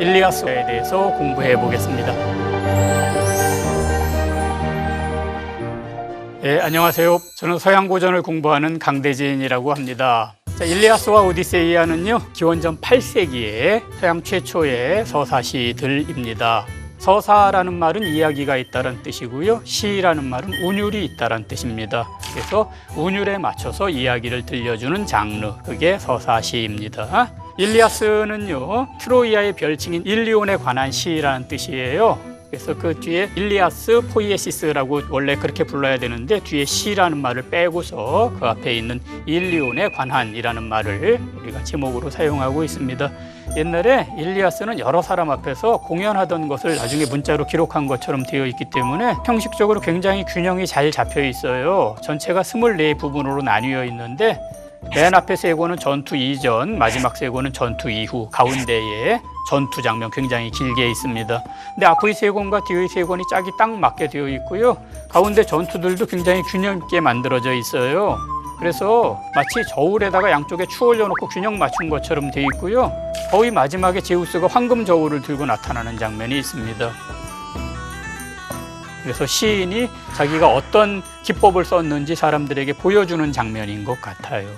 일리아스에 대해서 공부해 보겠습니다. 네, 안녕하세요. 저는 서양 고전을 공부하는 강대진이라고 합니다. 자, 일리아스와 오디세이아는요, 기원전 8세기에 서양 최초의 서사시들입니다. 서사라는 말은 이야기가 있다는 뜻이고요. 시라는 말은 운율이 있다는 뜻입니다. 그래서 운율에 맞춰서 이야기를 들려주는 장르, 그게 서사시입니다. 일리아스는요, 트로이아의 별칭인 일리온에 관한 시라는 뜻이에요. 그래서 그 뒤에 일리아스 포이에시스라고 원래 그렇게 불러야 되는데 뒤에 시라는 말을 빼고서 그 앞에 있는 일리온에 관한이라는 말을 우리가 제목으로 사용하고 있습니다. 옛날에 일리아스는 여러 사람 앞에서 공연하던 것을 나중에 문자로 기록한 것처럼 되어 있기 때문에 형식적으로 굉장히 균형이 잘 잡혀 있어요. 전체가 24 부분으로 나뉘어 있는데 맨 앞에 세 권은 전투 이전, 마지막 세 권은 전투 이후, 가운데에 전투 장면 굉장히 길게 있습니다. 근데 앞의 세 권과 뒤의 세 권이 짝이 딱 맞게 되어 있고요. 가운데 전투들도 굉장히 균형 있게 만들어져 있어요. 그래서 마치 저울에다가 양쪽에 추 올려놓고 균형 맞춘 것처럼 되어 있고요. 거의 마지막에 제우스가 황금 저울을 들고 나타나는 장면이 있습니다. 그래서 시인이 자기가 어떤 기법을 썼는지 사람들에게 보여주는 장면인 것 같아요.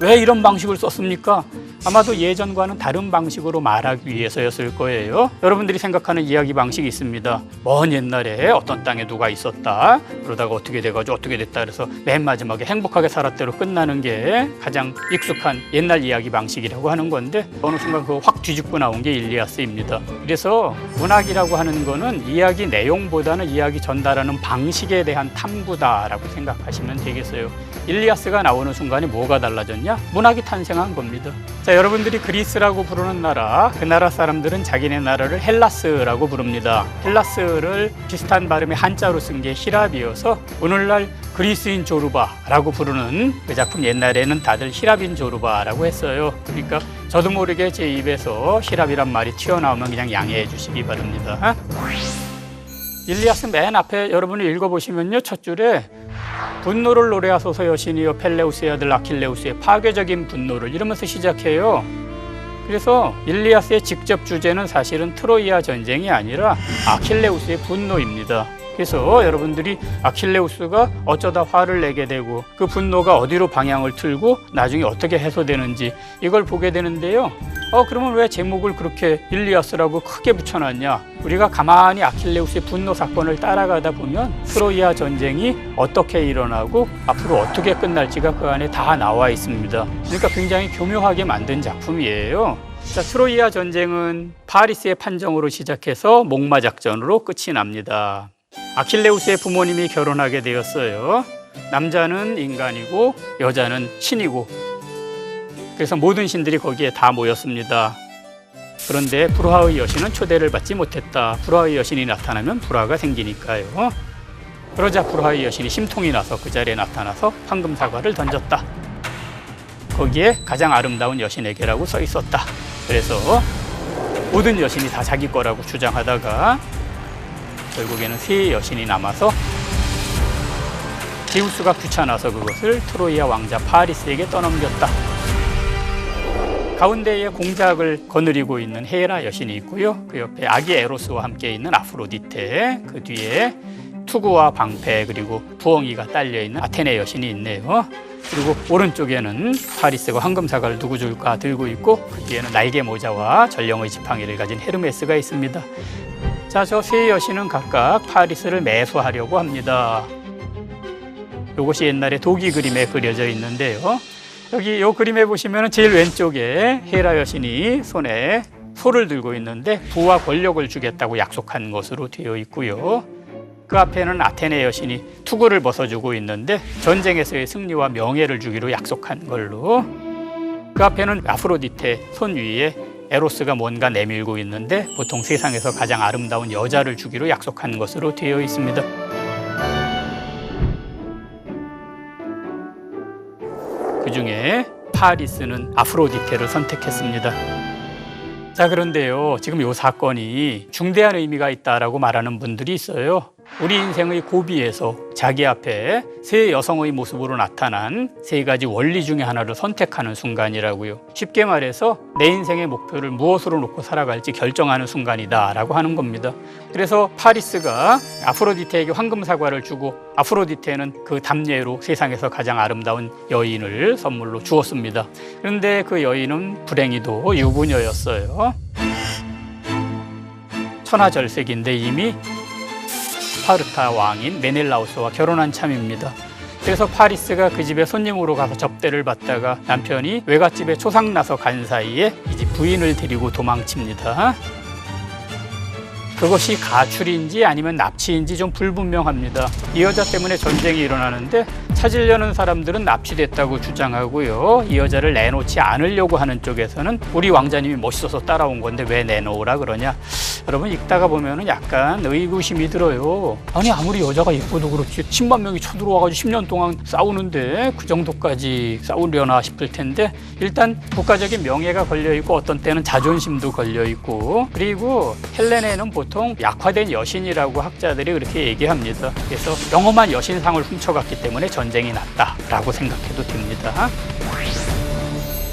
왜 이런 방식을 썼습니까? 아마도 예전과는 다른 방식으로 말하기 위해서였을 거예요. 여러분들이 생각하는 이야기 방식이 있습니다. 먼 옛날에 어떤 땅에 누가 있었다. 그러다가 어떻게 돼가지고 어떻게 됐다. 그래서 맨 마지막에 행복하게 살았대로 끝나는 게 가장 익숙한 옛날 이야기 방식이라고 하는 건데 어느 순간 그거 확 뒤집고 나온 게 일리아스입니다. 그래서 문학이라고 하는 거는 이야기 내용보다는 이야기 전달하는 방식에 대한 탐구다라고 생각하시면 되겠어요. 일리아스가 나오는 순간에 뭐가 달라졌냐? 문학이 탄생한 겁니다. 자, 여러분들이 그리스라고 부르는 나라, 그 나라 사람들은 자기네 나라를 헬라스라고 부릅니다. 헬라스를 비슷한 발음의 한자로 쓴 게 히랍이어서 오늘날 그리스인 조르바라고 부르는 그 작품 옛날에는 다들 히랍인 조르바라고 했어요. 그러니까 저도 모르게 제 입에서 히랍이란 말이 튀어나오면 그냥 양해해 주시기 바랍니다. 일리아스 맨 앞에 여러분이 읽어보시면요. 첫 줄에 분노를 노래하소서 여신이여 펠레우스의 아들 아킬레우스의 파괴적인 분노를 이러면서 시작해요. 그래서 일리아스의 직접 주제는 사실은 트로이아 전쟁이 아니라 아킬레우스의 분노입니다. 그래서 여러분들이 아킬레우스가 어쩌다 화를 내게 되고 그 분노가 어디로 방향을 틀고 나중에 어떻게 해소되는지 이걸 보게 되는데요. 어 그러면 왜 제목을 그렇게 일리아스라고 크게 붙여놨냐? 우리가 가만히 아킬레우스의 분노 사건을 따라가다 보면 트로이아 전쟁이 어떻게 일어나고 앞으로 어떻게 끝날지가 그 안에 다 나와 있습니다. 그러니까 굉장히 교묘하게 만든 작품이에요. 자, 트로이아 전쟁은 파리스의 판정으로 시작해서 목마 작전으로 끝이 납니다. 아킬레우스의 부모님이 결혼하게 되었어요. 남자는 인간이고 여자는 신이고 그래서 모든 신들이 거기에 다 모였습니다. 그런데 불화의 여신은 초대를 받지 못했다. 불화의 여신이 나타나면 불화가 생기니까요. 그러자 불화의 여신이 심통이 나서 그 자리에 나타나서 황금 사과를 던졌다. 거기에 가장 아름다운 여신에게라고 써 있었다. 그래서 모든 여신이 다 자기 거라고 주장하다가 결국에는 세 여신이 남아서 제우스가 귀찮아서 그것을 트로이아 왕자 파리스에게 떠넘겼다. 가운데에 공작을 거느리고 있는 헤라 여신이 있고요. 그 옆에 아기 에로스와 함께 있는 아프로디테, 그 뒤에 투구와 방패 그리고 부엉이가 딸려 있는 아테네 여신이 있네요. 그리고 오른쪽에는 파리스가 황금 사과를 누구 줄까 들고 있고 그 뒤에는 날개 모자와 전령의 지팡이를 가진 헤르메스가 있습니다. 자, 저 세 여신은 각각 파리스를 매수하려고 합니다. 이것이 옛날에 도기 그림에 그려져 있는데요. 여기 이 그림에 보시면 제일 왼쪽에 헤라 여신이 손에 소를 들고 있는데 부와 권력을 주겠다고 약속한 것으로 되어 있고요. 그 앞에는 아테네 여신이 투구를 벗어주고 있는데 전쟁에서의 승리와 명예를 주기로 약속한 걸로 그 앞에는 아프로디테 손 위에 에로스가 뭔가 내밀고 있는데 보통 세상에서 가장 아름다운 여자를 주기로 약속한 것으로 되어 있습니다. 중에 파리스는 아프로디테를 선택했습니다. 자, 그런데요. 지금 이 사건이 중대한 의미가 있다라고 말하는 분들이 있어요. 우리 인생의 고비에서 자기 앞에 세 여성의 모습으로 나타난 세 가지 원리 중에 하나를 선택하는 순간이라고요. 쉽게 말해서 내 인생의 목표를 무엇으로 놓고 살아갈지 결정하는 순간이다라고 하는 겁니다. 그래서 파리스가 아프로디테에게 황금 사과를 주고 아프로디테는 그 담례로 세상에서 가장 아름다운 여인을 선물로 주었습니다. 그런데 그 여인은 불행히도 유부녀였어요. 천하절색인데 이미 스파르타 왕인 메넬라우스와 결혼한 참입니다. 그래서 파리스가 그 집에 손님으로 가서 접대를 받다가 남편이 외갓집에 초상나서 간 사이에 이 집 부인을 데리고 도망칩니다. 그것이 가출인지 아니면 납치인지 좀 불분명합니다. 이 여자 때문에 전쟁이 일어나는데 찾으려는 사람들은 납치됐다고 주장하고요. 이 여자를 내놓지 않으려고 하는 쪽에서는 우리 왕자님이 멋있어서 따라온 건데 왜 내놓으라 그러냐. 여러분 읽다가 보면은 약간 의구심이 들어요. 아니 아무리 여자가 예뻐도 그렇지 10만 명이 쳐들어와가지고 10년 동안 싸우는데 그 정도까지 싸우려나 싶을 텐데 일단 국가적인 명예가 걸려 있고 어떤 때는 자존심도 걸려 있고 그리고 헬레네는 보통 약화된 여신이라고 학자들이 그렇게 얘기합니다. 그래서 영험한 여신상을 훔쳐갔기 때문에 전쟁 이 났다라고 생각해도 됩니다.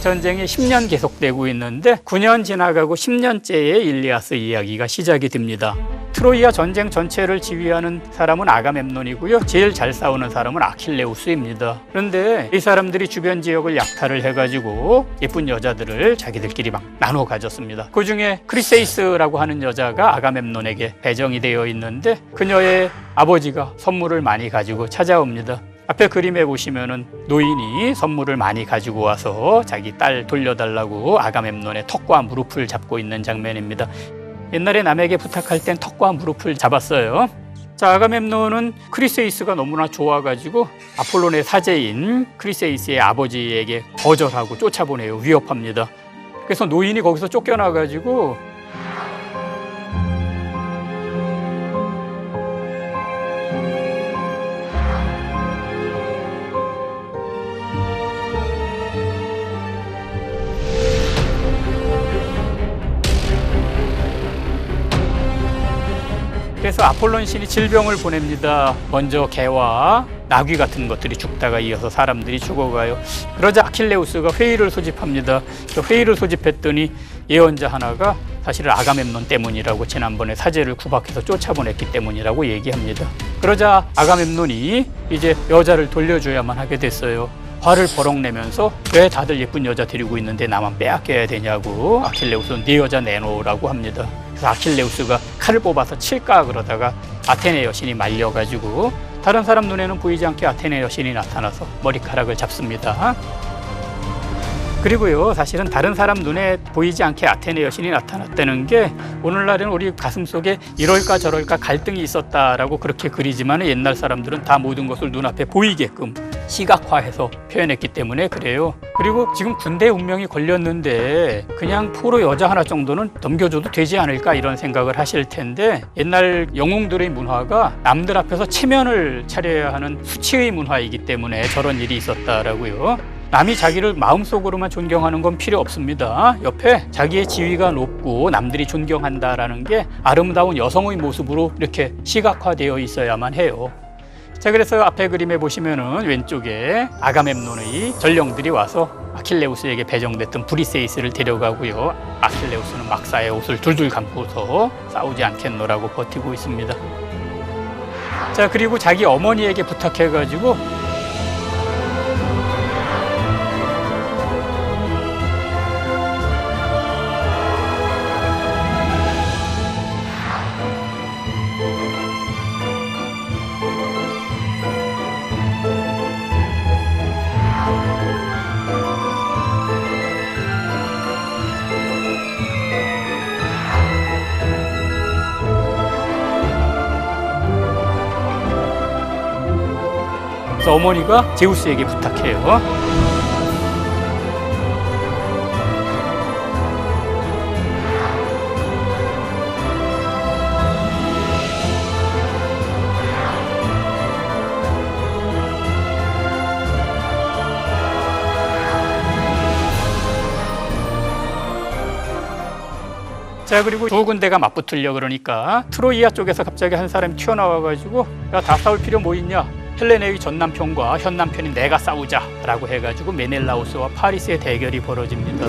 전쟁이 10년 계속되고 있는데 9년 지나가고 10년째의 일리아스 이야기가 시작이 됩니다. 트로이아 전쟁 전체를 지휘하는 사람은 아가멤논이고요. 제일 잘 싸우는 사람은 아킬레우스입니다. 그런데 이 사람들이 주변 지역을 약탈을 해가지고 예쁜 여자들을 자기들끼리 막 나눠 가졌습니다. 그 중에 크리세이스라고 하는 여자가 아가멤논에게 배정이 되어 있는데 그녀의 아버지가 선물을 많이 가지고 찾아옵니다. 앞에 그림에 보시면은 노인이 선물을 많이 가지고 와서 자기 딸 돌려달라고 아가멤논의 턱과 무릎을 잡고 있는 장면입니다. 옛날에 남에게 부탁할 땐 턱과 무릎을 잡았어요. 자, 아가멤논은 크리세이스가 너무나 좋아가지고 아폴론의 사제인 크리세이스의 아버지에게 거절하고 쫓아보내요. 위협합니다. 그래서 노인이 거기서 쫓겨나가지고 그래서 아폴론 신이 질병을 보냅니다. 먼저 개와 나귀 같은 것들이 죽다가 이어서 사람들이 죽어가요. 그러자 아킬레우스가 회의를 소집합니다. 그 회의를 소집했더니 예언자 하나가 사실은 아가멤논 때문이라고 지난번에 사제를 구박해서 쫓아보냈기 때문이라고 얘기합니다. 그러자 아가멤논이 이제 여자를 돌려줘야만 하게 됐어요. 화를 버럭 내면서 왜 다들 예쁜 여자 데리고 있는데 나만 빼앗겨야 되냐고 아킬레우스는 네 여자 내놓으라고 합니다. 아킬레우스가 칼을 뽑아서 칠까 그러다가 아테네 여신이 말려가지고 다른 사람 눈에는 보이지 않게 아테네 여신이 나타나서 머리카락을 잡습니다. 그리고요, 사실은 다른 사람 눈에 보이지 않게 아테네 여신이 나타났다는 게 오늘날에는 우리 가슴 속에 이럴까 저럴까 갈등이 있었다라고 그렇게 그리지만 옛날 사람들은 다 모든 것을 눈앞에 보이게끔 시각화해서 표현했기 때문에 그래요. 그리고 지금 군대 운명이 걸렸는데 그냥 포로 여자 하나 정도는 넘겨줘도 되지 않을까 이런 생각을 하실 텐데 옛날 영웅들의 문화가 남들 앞에서 체면을 차려야 하는 수치의 문화이기 때문에 저런 일이 있었다라고요. 남이 자기를 마음속으로만 존경하는 건 필요 없습니다. 옆에 자기의 지위가 높고 남들이 존경한다라는 게 아름다운 여성의 모습으로 이렇게 시각화되어 있어야만 해요. 자, 그래서 앞에 그림에 보시면은 왼쪽에 아가멤논의 전령들이 와서 아킬레우스에게 배정됐던 브리세이스를 데려가고요. 아킬레우스는 막사의 옷을 둘둘 감고서 싸우지 않겠노라고 버티고 있습니다. 자, 그리고 자기 어머니에게 부탁해가지고 그래서 어머니가 제우스에게 부탁해요. 자 그리고 두 군데가 맞붙으려 그러니까 트로이아 쪽에서 갑자기 한 사람이 튀어나와가지고 야 다 싸울 필요 뭐 있냐 헬레네의 전 남편과 현 남편인 내가 싸우자라고 해가지고 메넬라우스와 파리스의 대결이 벌어집니다.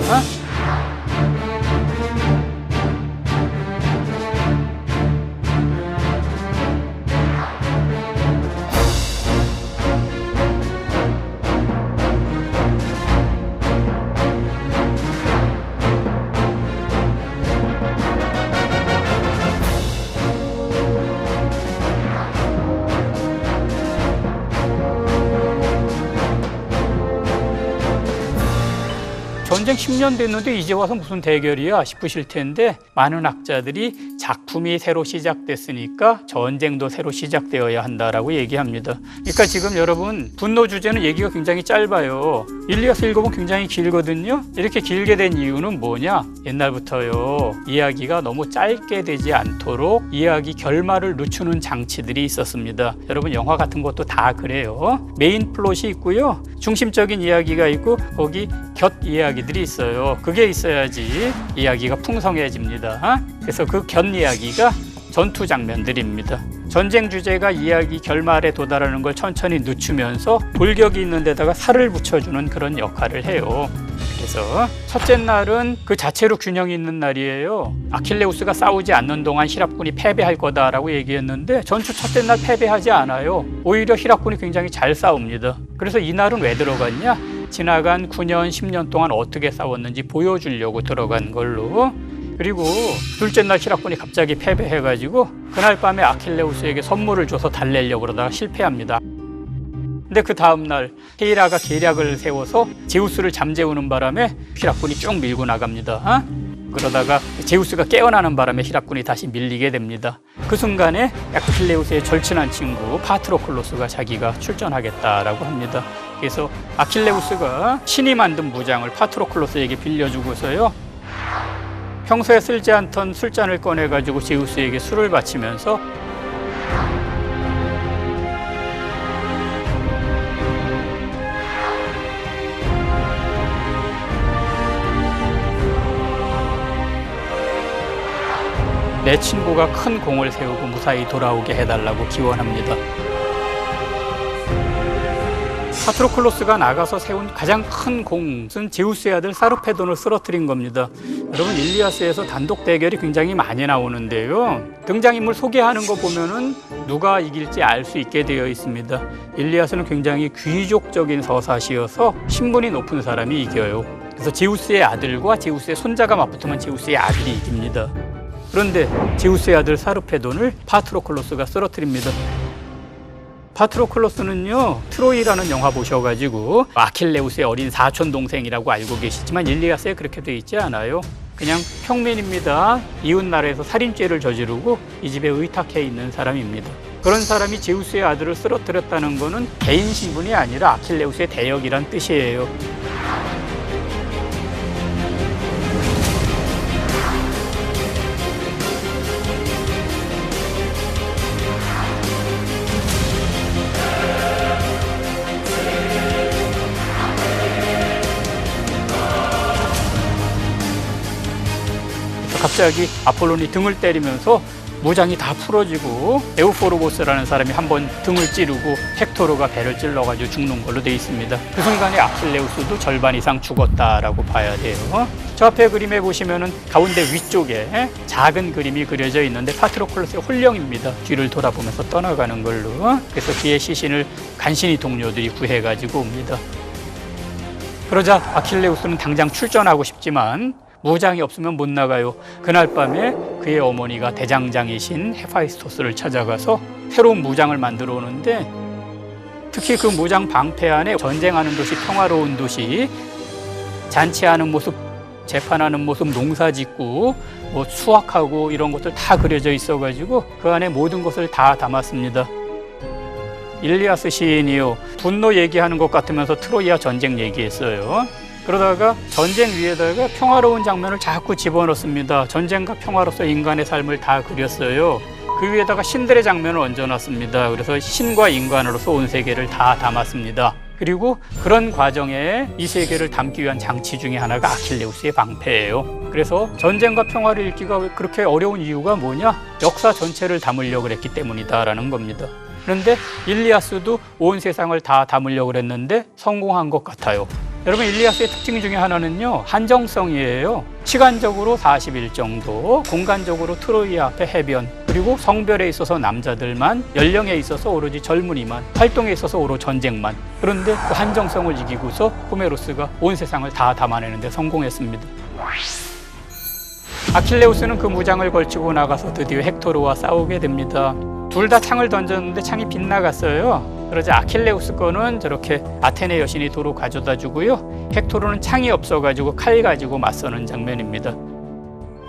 전쟁 10년 됐는데 이제 와서 무슨 대결이야 싶으실 텐데 많은 학자들이 작품이 새로 시작됐으니까 전쟁도 새로 시작되어야 한다라고 얘기합니다. 그러니까 지금 여러분 분노 주제는 얘기가 굉장히 짧아요. 일리아스 읽어보면 굉장히 길거든요. 이렇게 길게 된 이유는 뭐냐? 옛날부터요. 이야기가 너무 짧게 되지 않도록 이야기 결말을 늦추는 장치들이 있었습니다. 여러분 영화 같은 것도 다 그래요. 메인 플롯이 있고요. 중심적인 이야기가 있고 거기 곁 이야기 들이 있어요. 그게 있어야지 이야기가 풍성해집니다. 그래서 그곁 이야기가 전투 장면들입니다. 전쟁 주제가 이야기 결말에 도달하는 걸 천천히 늦추면서 돌격이 있는 데다가 살을 붙여주는 그런 역할을 해요. 그래서 첫째 날은 그 자체로 균형이 있는 날이에요. 아킬레우스가 싸우지 않는 동안 히랍군이 패배할 거다라고 얘기했는데 전투 첫째 날 패배하지 않아요. 오히려 히랍군이 굉장히 잘 싸웁니다. 그래서 이 날은 왜 들어갔냐? 지나간 9년, 10년 동안 어떻게 싸웠는지 보여주려고 들어간 걸로 그리고 둘째 날 히락군이 갑자기 패배해가지고 그날 밤에 아킬레우스에게 선물을 줘서 달래려고 그러다가 실패합니다. 근데 그 다음 날 헤이라가 계략을 세워서 제우스를 잠재우는 바람에 히락군이 쭉 밀고 나갑니다. 어? 그러다가 제우스가 깨어나는 바람에 히락군이 다시 밀리게 됩니다. 그 순간에 아킬레우스의 절친한 친구 파트로클로스가 자기가 출전하겠다라고 합니다. 그래서 아킬레우스가 신이 만든 무장을 파트로클로스에게 빌려주고서요. 평소에 쓸지 않던 술잔을 꺼내가지고 제우스에게 술을 바치면서 내 친구가 큰 공을 세우고 무사히 돌아오게 해달라고 기원합니다. 파트로클로스가 나가서 세운 가장 큰 공은 제우스의 아들 사르페돈을 쓰러뜨린 겁니다. 여러분 일리아스에서 단독 대결이 굉장히 많이 나오는데요. 등장인물 소개하는 거 보면은 누가 이길지 알 수 있게 되어 있습니다. 일리아스는 굉장히 귀족적인 서사시여서 신분이 높은 사람이 이겨요. 그래서 제우스의 아들과 제우스의 손자가 맞붙으면 제우스의 아들이 이깁니다. 그런데 제우스의 아들 사르페돈을 파트로클로스가 쓰러뜨립니다. 파트로클로스는요 트로이라는 영화 보셔가지고 아킬레우스의 어린 사촌 동생이라고 알고 계시지만 일리아스에 그렇게 돼 있지 않아요. 그냥 평민입니다. 이웃 나라에서 살인죄를 저지르고 이 집에 의탁해 있는 사람입니다. 그런 사람이 제우스의 아들을 쓰러뜨렸다는 것은 개인 신분이 아니라 아킬레우스의 대역이란 뜻이에요. 갑자기 아폴론이 등을 때리면서 무장이 다 풀어지고 에우포로보스라는 사람이 한 번 등을 찌르고 헥토르가 배를 찔러가지고 죽는 걸로 돼 있습니다. 그 순간에 아킬레우스도 절반 이상 죽었다라고 봐야 돼요. 저 앞에 그림에 보시면은 가운데 위쪽에 작은 그림이 그려져 있는데 파트로클로스의 홀령입니다. 뒤를 돌아보면서 떠나가는 걸로. 그래서 그의 시신을 간신히 동료들이 구해가지고 옵니다. 그러자 아킬레우스는 당장 출전하고 싶지만 무장이 없으면 못 나가요. 그날 밤에 그의 어머니가 대장장이신 헤파이스토스를 찾아가서 새로운 무장을 만들어 오는데 특히 그 무장 방패 안에 전쟁하는 도시, 평화로운 도시, 잔치하는 모습, 재판하는 모습, 농사 짓고 뭐 수확하고 이런 것들 다 그려져 있어 가지고 그 안에 모든 것을 다 담았습니다. 일리아스 시인이요 분노 얘기하는 것 같으면서 트로이아 전쟁 얘기했어요. 그러다가 전쟁 위에다가 평화로운 장면을 자꾸 집어넣습니다. 전쟁과 평화로서 인간의 삶을 다 그렸어요. 그 위에다가 신들의 장면을 얹어놨습니다. 그래서 신과 인간으로서 온 세계를 다 담았습니다. 그리고 그런 과정에 이 세계를 담기 위한 장치 중에 하나가 아킬레우스의 방패예요. 그래서 전쟁과 평화를 읽기가 왜 그렇게 어려운 이유가 뭐냐? 역사 전체를 담으려고 했기 때문이다라는 겁니다. 그런데 일리아스도 온 세상을 다 담으려고 했는데 성공한 것 같아요. 여러분 일리아스의 특징 중에 하나는요 한정성이에요. 시간적으로 40일 정도, 공간적으로 트로이 앞에 해변, 그리고 성별에 있어서 남자들만, 연령에 있어서 오로지 젊은이만, 활동에 있어서 오로 전쟁만. 그런데 그 한정성을 이기고서 호메로스가 온 세상을 다 담아내는 데 성공했습니다. 아킬레우스는 그 무장을 걸치고 나가서 드디어 헥토르와 싸우게 됩니다. 둘 다 창을 던졌는데 창이 빗나갔어요. 그러자 아킬레우스 거는 저렇게 아테네 여신이 도로 가져다 주고요. 헥토르는 창이 없어가지고 칼 가지고 맞서는 장면입니다.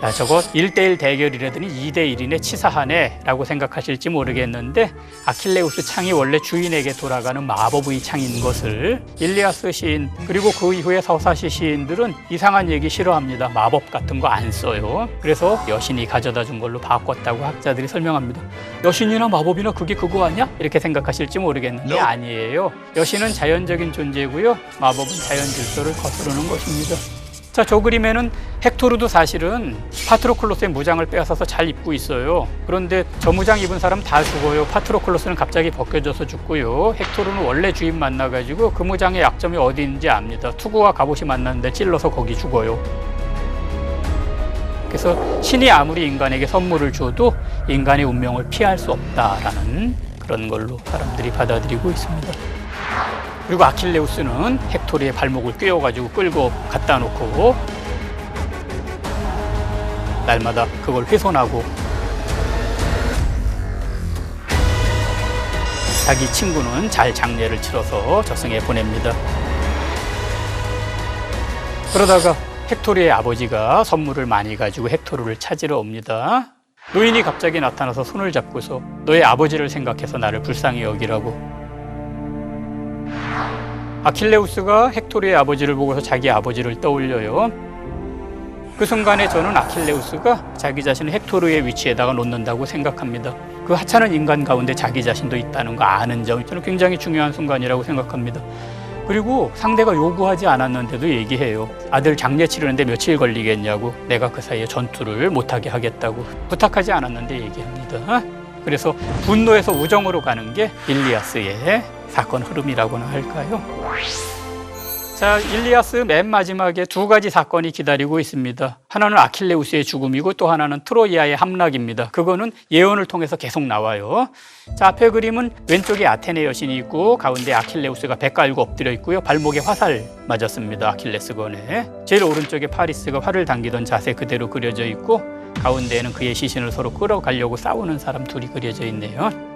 야, 저거 1대1 대결이라더니 2대1이네 치사하네 라고 생각하실지 모르겠는데 아킬레우스 창이 원래 주인에게 돌아가는 마법의 창인 것을 일리아스 시인 그리고 그 이후에 서사시 시인들은 이상한 얘기 싫어합니다. 마법 같은 거 안 써요. 그래서 여신이 가져다 준 걸로 바꿨다고 학자들이 설명합니다. 여신이나 마법이나 그게 그거 아니야? 이렇게 생각하실지 모르겠는데 아니에요. 여신은 자연적인 존재고요. 마법은 자연 질서를 거스르는 것입니다. 자, 저 그림에는 헥토르도 사실은 파트로클로스의 무장을 빼앗아서 잘 입고 있어요. 그런데 저 무장 입은 사람 다 죽어요. 파트로클로스는 갑자기 벗겨져서 죽고요. 헥토르는 원래 주인 만나가지고 그 무장의 약점이 어디 있는지 압니다. 투구와 갑옷이 만났는데 찔러서 거기 죽어요. 그래서 신이 아무리 인간에게 선물을 줘도 인간의 운명을 피할 수 없다라는 그런 걸로 사람들이 받아들이고 있습니다. 그리고 아킬레우스는 헥토르의 발목을 꿰어가지고 끌고 갖다 놓고 날마다 그걸 훼손하고 자기 친구는 잘 장례를 치러서 저승에 보냅니다. 그러다가 헥토르의 아버지가 선물을 많이 가지고 헥토르를 찾으러 옵니다. 노인이 갑자기 나타나서 손을 잡고서 너의 아버지를 생각해서 나를 불쌍히 여기라고 아킬레우스가 헥토르의 아버지를 보고서 자기 아버지를 떠올려요. 그 순간에 저는 아킬레우스가 자기 자신을 헥토르의 위치에다가 놓는다고 생각합니다. 그 하찮은 인간 가운데 자기 자신도 있다는 거 아는 점이 저는 굉장히 중요한 순간이라고 생각합니다. 그리고 상대가 요구하지 않았는데도 얘기해요. 아들 장례 치르는데 며칠 걸리겠냐고 내가 그 사이에 전투를 못하게 하겠다고 부탁하지 않았는데 얘기합니다. 그래서 분노에서 우정으로 가는 게 일리아스의 사건 흐름이라고나 할까요? 자, 일리아스 맨 마지막에 두 가지 사건이 기다리고 있습니다. 하나는 아킬레우스의 죽음이고 또 하나는 트로이아의 함락입니다. 그거는 예언을 통해서 계속 나와요. 자, 앞에 그림은 왼쪽에 아테네 여신이 있고 가운데 아킬레우스가 배 깔고 엎드려 있고요. 발목에 화살 맞았습니다. 아킬레스건에. 제일 오른쪽에 파리스가 활을 당기던 자세 그대로 그려져 있고 가운데에는 그의 시신을 서로 끌어가려고 싸우는 사람 둘이 그려져 있네요.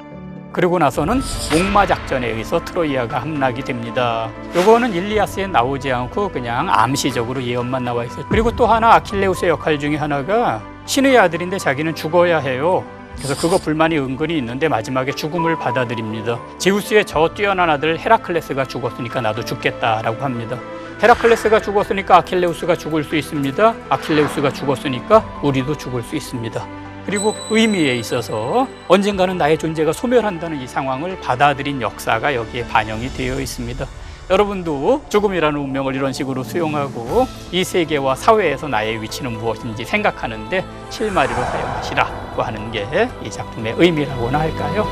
그리고 나서는 목마 작전에 의해서 트로이아가 함락이 됩니다. 요거는 일리아스에 나오지 않고 그냥 암시적으로 예언만 나와 있어요. 그리고 또 하나 아킬레우스의 역할 중에 하나가 신의 아들인데 자기는 죽어야 해요. 그래서 그거 불만이 은근히 있는데 마지막에 죽음을 받아들입니다. 제우스의 저 뛰어난 아들 헤라클레스가 죽었으니까 나도 죽겠다라고 합니다. 헤라클레스가 죽었으니까 아킬레우스가 죽을 수 있습니다. 아킬레우스가 죽었으니까 우리도 죽을 수 있습니다. 그리고 의미에 있어서 언젠가는 나의 존재가 소멸한다는 이 상황을 받아들인 역사가 여기에 반영이 되어 있습니다. 여러분도 죽음이라는 운명을 이런 식으로 수용하고 이 세계와 사회에서 나의 위치는 무엇인지 생각하는데 실마리로 사용하시라고 하는 게 이 작품의 의미라고나 할까요?